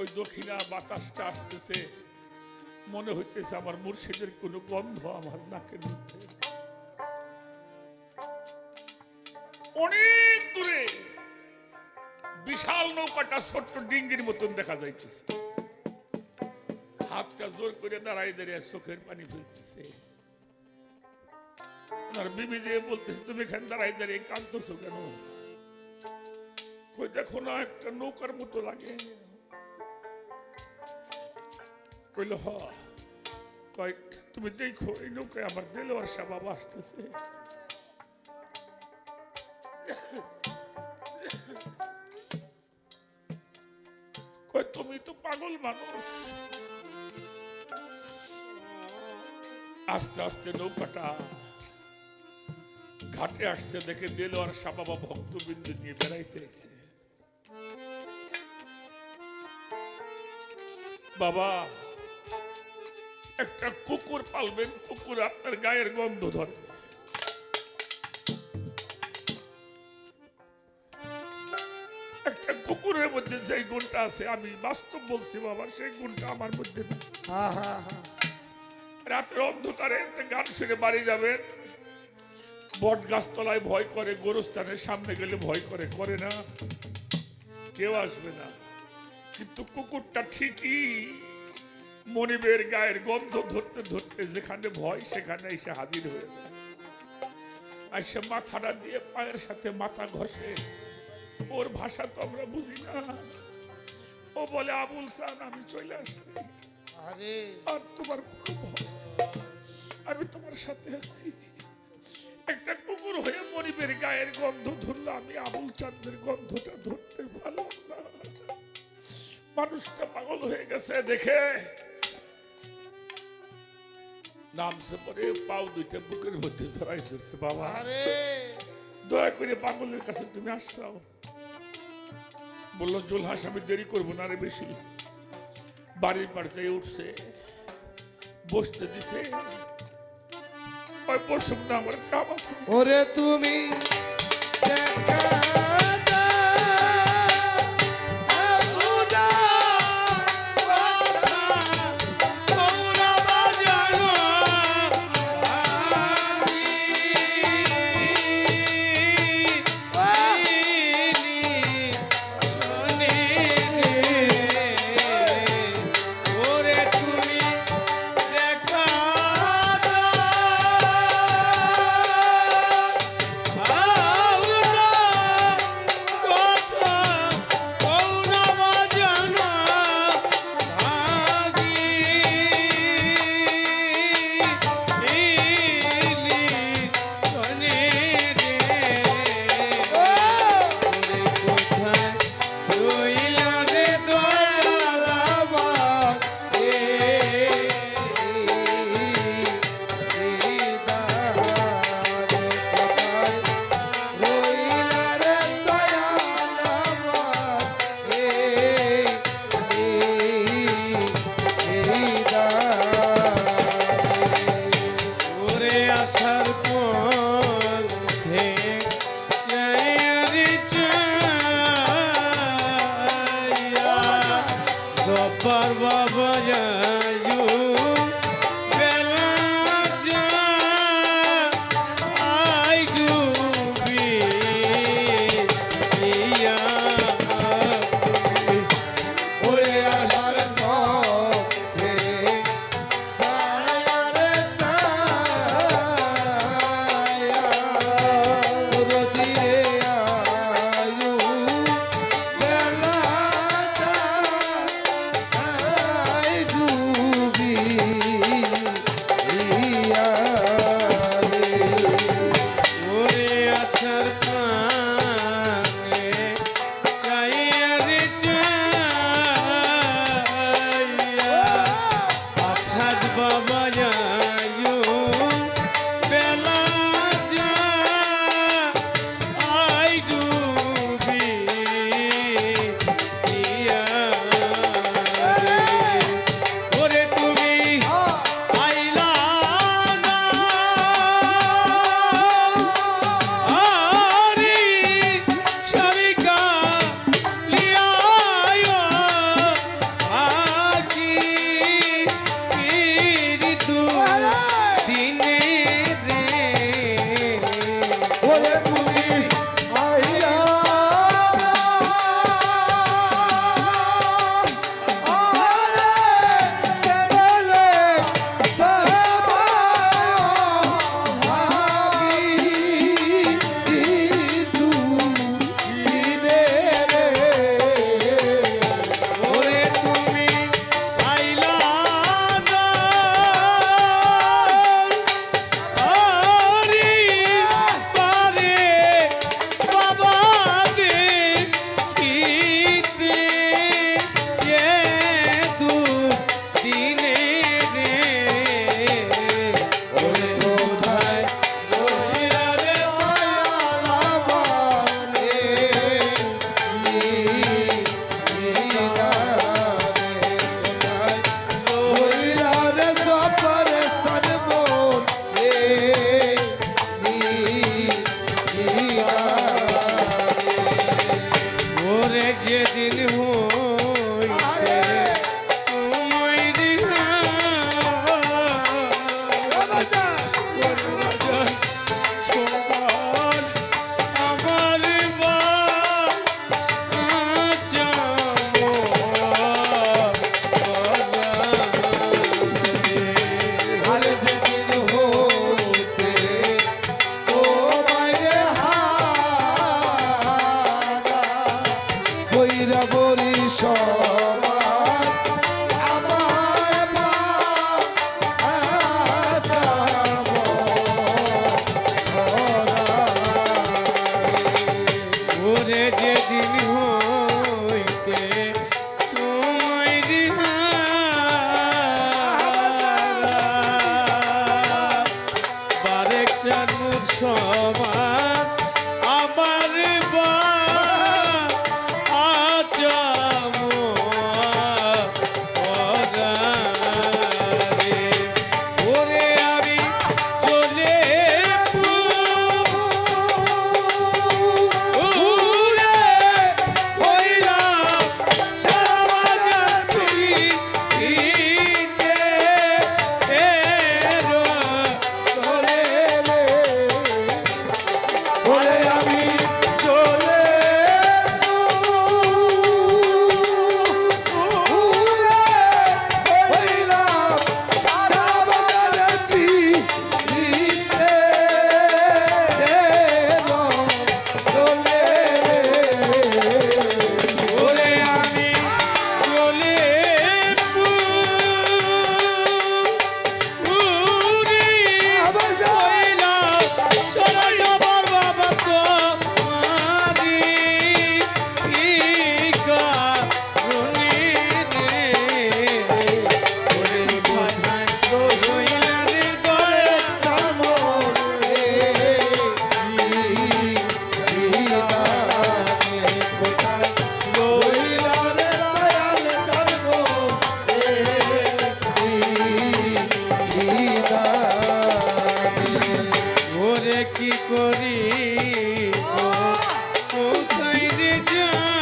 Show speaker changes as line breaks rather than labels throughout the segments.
ওই দক্ষিণা বাতাসটা আসতেছে। মনে হইতেছে আমার মুর্শিদের কোনো গন্ধ আমার মধ্যে অনেক দূরে বিশাল নৌকাটা ছোট্ট ডিঙ্গির মতন দেখা যাইতেছে। হাতটা জোর করে দাঁড়াই দাঁড়িয়ে চোখের পানি ফেলতেছে। যে বলতেছে, তুমি এখানে দাঁড়াই দাঁড়িয়ে কাঁদতেছো কেন? দেখো না, একটা নৌকার মতো লাগে। কইল হ তুমি দেখো, এই নৌকায় আমার দেলোয়ার শাহ বাবা আসতেছে। তুমি তো পাগল মানুষ। আস্তে আস্তে নৌকাটা ঘাটে আসছে, দেখে দেলোয়ার শাহ বাবা ভক্তবিন্দু নিয়ে বেড়াইতেছে বাবা একটা কুকুর পালবেন কুকুর আপনার গায়ের গন্ধ ধরবে একটা কুকুরের মধ্যে যে গুণটা আছে আমি বাস্তব বলছি বাবা সেই গুণটা আমার মধ্যে রাতের অন্ধকারে গান শুনে বাড়ি যাবেন। বট গাছতলায় ভয় করে গোরস্থানের সামনে গেলে ভয় করে করে না। কেউ আসবে না। কিন্তু কুকুরটা ঠিকই মনিবের গায়ের গন্ধ ধরতে ধরতে যেখানে ভয় সেখানে এসে হাজির হয়ে যায় এসে মাথাটা দিয়ে পায়ের সাথে মাথা ঘষে ওর ভাষা তো আমরা বুঝি না। ও বলে আবুল সান আমি চলে আসছি।
আরে।
আর তোমার। আমি তোমার সাথে আছি। একটা কুকুর হয়ে মরিবের গায়ের গন্ধ ধরলে। আমি আবুল চাঁদের গন্ধটা ধরতে পারলাম না। মানুষটা পাগল হয়ে গেছে দেখে নামছে পরে পাও দুইটা বুকের মধ্যে জড়াই ধরছে বাবা।
আরে।
দয়া করে পাগলের কাছে তুমি আসছাও বলল জুলহাস আমি দেরি করব না রে বেশি। বাড়ির বাড়িতে উঠছে বসতে দিছে। ওই বসুক না আমার কাম আছে।
ওরে তুমি দেখা। হো did you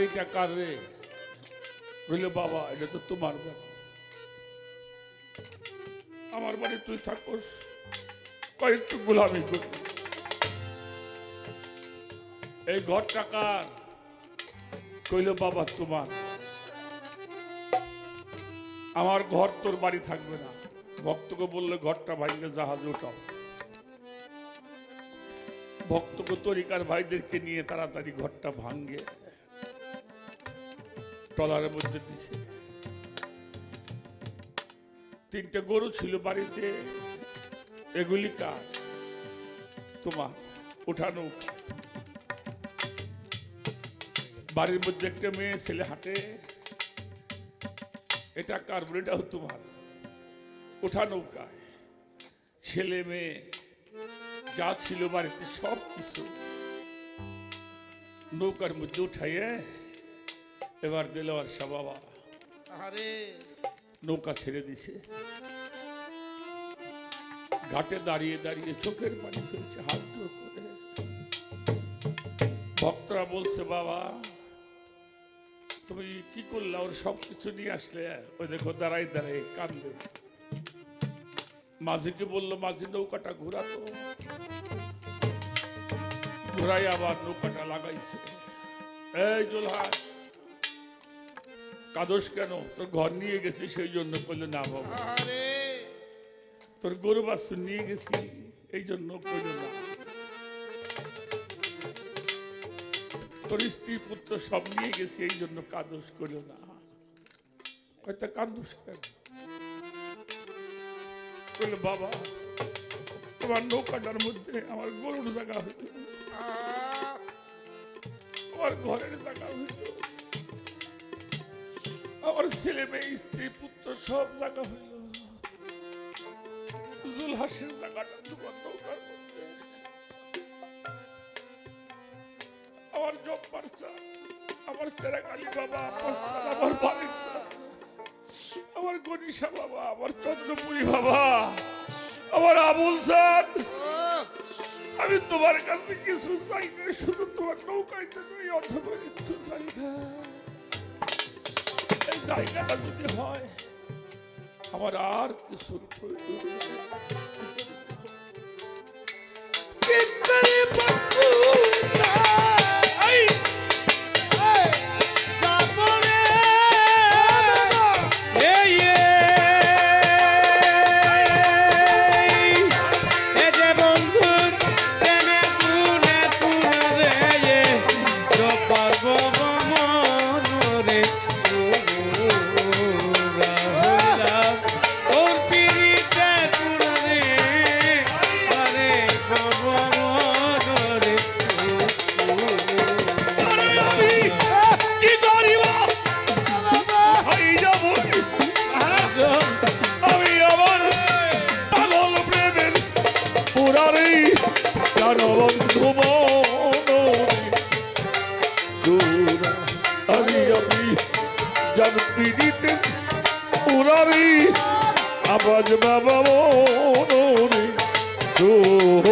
বাড়িটা কার রে বললে, বাবা, এটা তো তোমার বাড়ি। আমার বাড়ি তুই থাকোস, কয়েকটু গোলামি করবি এই ঘরটা কার? কইল, বাবা, তোমার। আমার ঘর তোর বাড়ি থাকবে না। ভক্তকে বললে, ঘরটা ভাইলে জাহাজ ওঠাও ভক্তকে তরিকার ভাইদেরকে নিয়ে তাড়াতাড়ি ঘরটা ভাঙ্গে। ট্রলারের মধ্যে দিছে। তিনটে গরু ছিল বাড়িতে। এগুলি কার? তোমার উঠানো বাড়ির মধ্যে একটা মেয়ে ছেলে হাঁটে। এটা কার এটাও তোমার। ওঠা নৌকায়। ছেলে মেয়ে, যা ছিল বাড়িতে সব কিছু নৌকার মধ্যে উঠাইয়ে এবার দিল আর বাবা।
আরে
নৌকা ছেড়ে দিছে। ঘাটে দাঁড়িয়ে দাঁড়িয়ে চোখের পানি ফেলছে হাত জোর করে। ভক্তরা বলছে বাবা তুমি কি করলে? ওর সব কিছু নিয়ে আসলে? ওই দেখো দাঁড়াই দাঁড়াই কান্দে। মাঝিকে বলল মাঝি নৌকাটা ঘোরাতো ঘোরাই আবার নৌকাটা লাগাইছে।
এই জোলহাস কাদোস কেন? তোর ঘর নিয়ে গেছি সেই জন্য করলে না বাবা। তোর গরু বাস্তু নিয়ে গেছি এই জন্য করলে না। তোর স্ত্রী পুত্র সব নিয়ে গেছি এই জন্য কাদোস করল না। হয়তো কান্দুস কেন? বলল বাবা তোমার নৌকাটার মধ্যে আমার গরুর জায়গা হইল। আমার ঘরের জায়গা হইল। আমার ছেলে মেয়ে, স্ত্রী, পুত্র, সব জায়গা হইল। জায়গাটা আমার জব্বার স্যার, আমার বাবা, আমার স্যার, আমার মালিক স্যার, আমার গনিশা বাবা, আমার চন্দ্রপুরী বাবা, আমার আবুল স্যার। আমি তোমার কাছে কিছু চাই না, শুধু তোমার নৌকায় এই অথবা একটু জায়গা এই জায়গাটা যদি হয় আমার আর কিছু প্রয়োজন জান উড়াবি আবাজ বাবা মনে দূর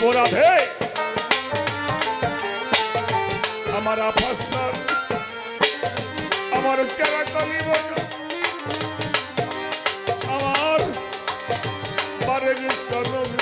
গো রাধে আমার আফাসার আমার যারা কবি আমার বারে সনবী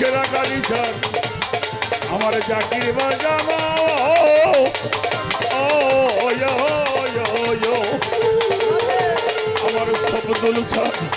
ছেঁড়া গাড়ি ছাড় আমার চাকরি বাজামা। আমার সবদুল ছাড়।